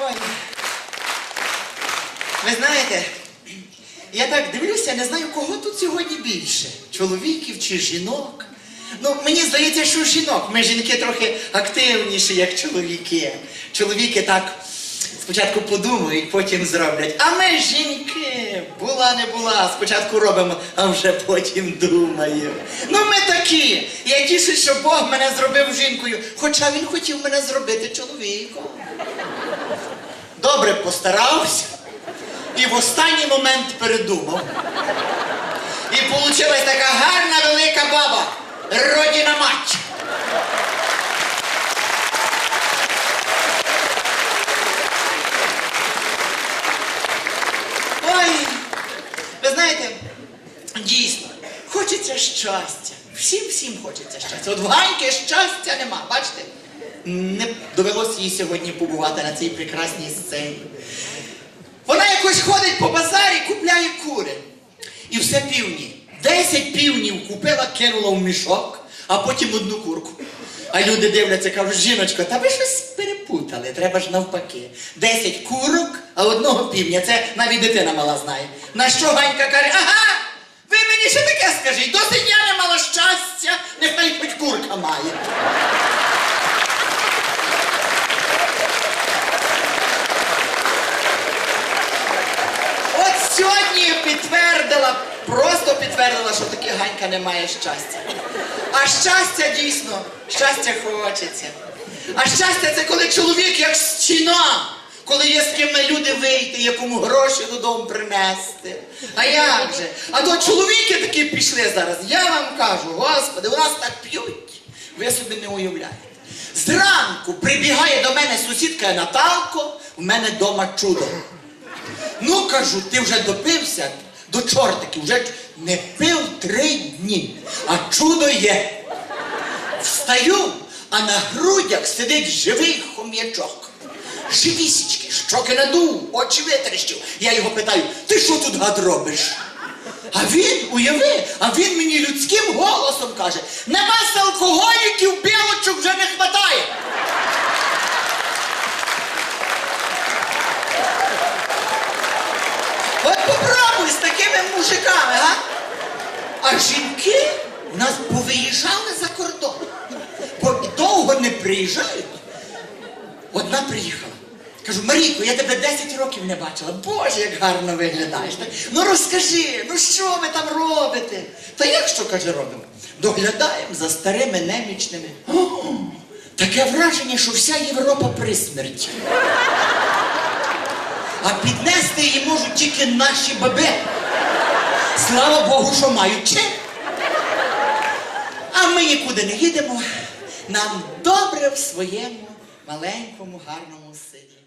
Ой. Ви знаєте, я так дивлюся, не знаю, кого тут сьогодні більше. Чоловіків чи жінок. Ну, мені здається, що жінок. Ми жінки трохи активніші, як чоловіки. Чоловіки так спочатку подумають, потім зроблять. А ми жінки, була не була, спочатку робимо, а вже потім думаємо. Ну, ми такі. Я тішусь, що Бог мене зробив жінкою, хоча він хотів мене зробити чоловіком. Добре постарався і в останній момент передумав. І получилась така гарна велика баба. Родіна мать. Ой, ви знаєте, дійсно, хочеться щастя. Всім всім хочеться щастя. От в Ганьки щастя нема, бачите? Не довелося їй сьогодні побувати на цій прекрасній сцені. Вона якось ходить по базарі, купляє кури. І все півні. Десять півнів купила, кинула в мішок, а потім одну курку. А люди дивляться, кажуть, жіночко, та ви щось перепутали, треба ж навпаки. Десять курок, а одного півня. Це навіть дитина мала знає. На що Ганька каже, ага, ви мені ще таке скажіть, досить я не мала щастя, нехай хоч курка має. От сьогодні підтвердила, просто підтвердила, що таки Ганька не має щастя. А щастя дійсно, щастя хочеться. А щастя це коли чоловік як стіна, коли є з ким на люди вийти, якому гроші додому принести. А як же? А то чоловіки такі пішли зараз. Я вам кажу, господи, у нас так п'ють. Ви собі не уявляєте. Зранку прибігає до мене сусідка Наталко, в мене вдома чудо. Ну кажу, ти вже допився до чортиків, вже не пив три дні, а чудо є. Встаю, а на грудях сидить живий хом'ячок. Живісічки, щоки надув, очі витріщив. Я його питаю, ти що тут гад робиш? А він, уяви, а він мені людським голосом каже, на алкоголіків білочок вже не хватає. От попробуй з такими мужиками, а? А жінки у нас повиїжджали за кордон. Бо довго не приїжджають. Одна приїхала. Кажу, Марійко, я тебе 10 років не бачила. Боже, як гарно виглядаєш. Ну розкажи, ну що ви там робите? Та як що, каже, робимо? Доглядаємо за старими немічними. О, таке враження, що вся Європа при смерті. А піднести її можуть тільки наші баби. Слава Богу, що мають чи. А ми нікуди не їдемо. Нам добре в своєму маленькому гарному селі.